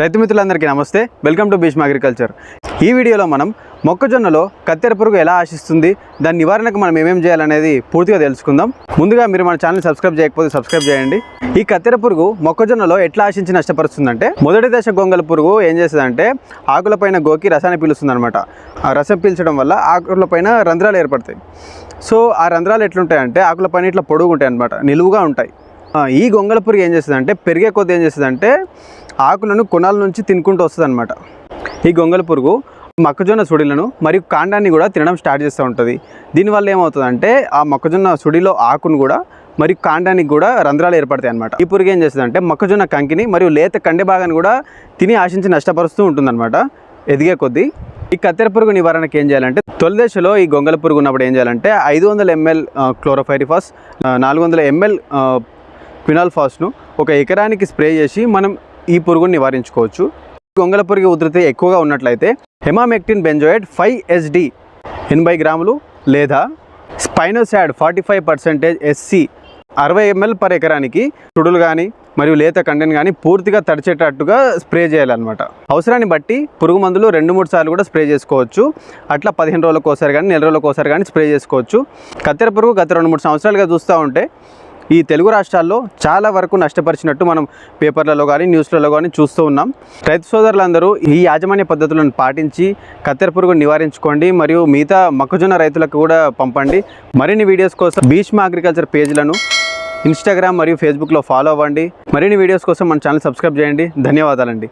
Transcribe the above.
రైతు మిత్రులందరికీ నమస్తే. వెల్కమ్ టు భీష్మ అగ్రికల్చర్ ఈ వీడియోలో మనం మొక్కజొన్నలో కత్తెర పురుగు ఎలా ఆశిస్తుంది దాని నివారణకు మనం ఏమేం చేయాలనేది పూర్తిగా తెలుసుకుందాం. ముందుగా మీరు మన ఛానల్ సబ్స్క్రైబ్ చేయకపోతే సబ్స్క్రైబ్ చేయండి. ఈ కత్తెర పురుగు మొక్కజొన్నలో ఎట్లా ఆశించి నష్టపరుస్తుందంటే మొదటి దశ గొంగల పురుగు ఏం చేస్తుందంటే ఆకులపైన గోకి రసాన్ని పీలుస్తుంది అనమాట ఆ రసం పీల్చడం వల్ల ఆకులపైన రంధ్రాలు ఏర్పడతాయి. సో ఆ రంధ్రాలు ఎట్లుంటాయంటే ఆకులపైన ఇట్లా పొడుగు ఉంటాయి అనమాట నిలువుగా ఉంటాయి. ఈ గొంగళ పురుగు ఏం చేస్తుందంటే పెరిగే కొద్ది ఏం చేస్తుందంటే ఆకులను కొనాల నుంచి తినుకుంటూ వస్తుంది అనమాట ఈ గొంగళ పురుగు మొక్కజొన్న సుడిలను మరియు కాండాన్ని కూడా తినడం స్టార్ట్ చేస్తూ ఉంటుంది. దీనివల్ల ఏమవుతుందంటే ఆ మొక్కజొన్న సుడిలో ఆకును కూడా మరియు కాండానికి కూడా రంధ్రాలు ఏర్పడతాయి అనమాట ఈ పురుగు ఏం చేస్తుందంటే మొక్కజొన్న కంకిని మరియు లేత కండె భాగాన్ని కూడా తిని ఆశించి నష్టపరుస్తూ ఉంటుందన్నమాట. ఎదిగే కొద్దీ ఈ కత్తెర పురుగు నివారణకు ఏం చేయాలంటే తొలి దశలో ఈ గొంగల పురుగు ఉన్నప్పుడు ఏం చేయాలంటే ఐదు వందల ఎంఎల్ క్లోరోఫైరిఫాస్ నాలుగు వందల ఎంఎల్ క్వినాల్ఫాస్ను ఒక ఎకరానికి స్ప్రే చేసి మనం ఈ పురుగుని నివారించుకోవచ్చు. గొంగల పురుగు ఉధృతి ఎక్కువగా ఉన్నట్లయితే హెమామెక్టిన్ బెంజోయిడ్ ఫైవ్ ఎస్డి ఎనభై గ్రాములు లేదా spinosad forty five percentage SC అరవై ఎంఎల్ పర్ ఎకరానికి తుడులు కానీ మరియు లేత కండెని కానీ పూర్తిగా తడిచేటట్టుగా స్ప్రే చేయాలన్నమాట. అవసరాన్ని బట్టి పురుగు మందులు రెండు మూడు సార్లు కూడా స్ప్రే చేసుకోవచ్చు. అట్లా పదిహేను రోజులకు ఒకసారి కానీ నెల రోజులకు ఒకసారి కానీ స్ప్రే చేసుకోవచ్చు. కత్తెర పురుగు గత రెండు మూడు సంవత్సరాలుగా చూస్తూ ఉంటే ఈ తెలుగు రాష్ట్రాల్లో చాలా వరకు నష్టపరిచినట్టు మనం పేపర్లలో కానీ న్యూస్లలో కానీ చూస్తూ ఉన్నాం. రైతు సోదరులందరూ ఈ యాజమాన్య పద్ధతులను పాటించి కత్తెర పురుగు నివారించుకోండి మరియు మిగతా మొక్కజొన్న రైతులకు కూడా పంపండి. మరిన్ని వీడియోస్ కోసం భీష్మ అగ్రికల్చర్ పేజ్లను ఇన్స్టాగ్రామ్ మరియు ఫేస్బుక్లో ఫాలో అవ్వండి. మరిన్ని వీడియోస్ కోసం మన ఛానల్ సబ్స్క్రైబ్ చేయండి. ధన్యవాదాలండి.